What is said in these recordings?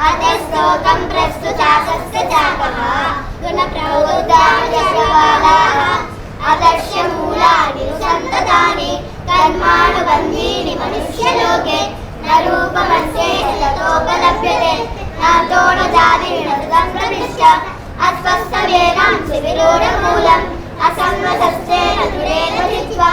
వేదవిద్ అతశ్లోకం ప్రస్తుతాసస్య చాకः గుణప్రబుద్ధాజగవాదాः అదర్శమూలాని సంతతాని కర్మాణుబంధీని మనుష్యలోకే. న రూపమస్యేహ తతోపలభ్యతే నాతో న జాతి ప్రవిశ్య అస్వస్థవేనాంసి అసంగతస్యేన దురేణ జిత్వా.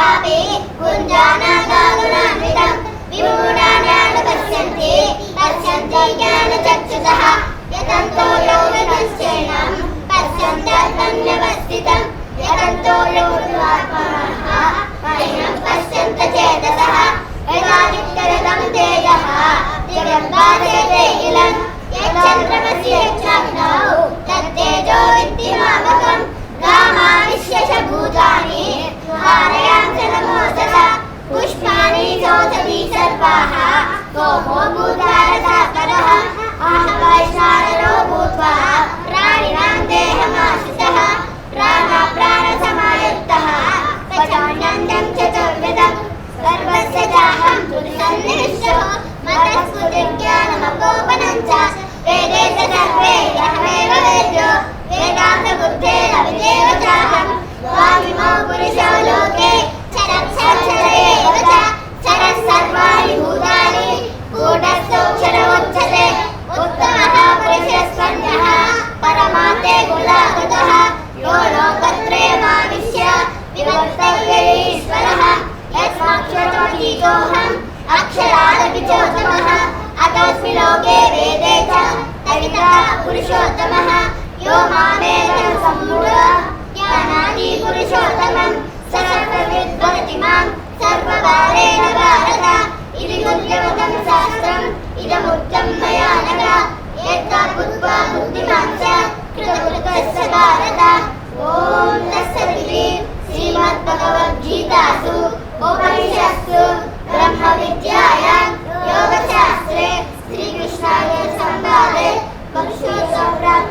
यस्माक्षरमतीतोऽहम् अक्षरादपि चोत्तमः अतोऽस्मि लोके वेदे च तवितः पुरुषोत्तमः यो मामेतं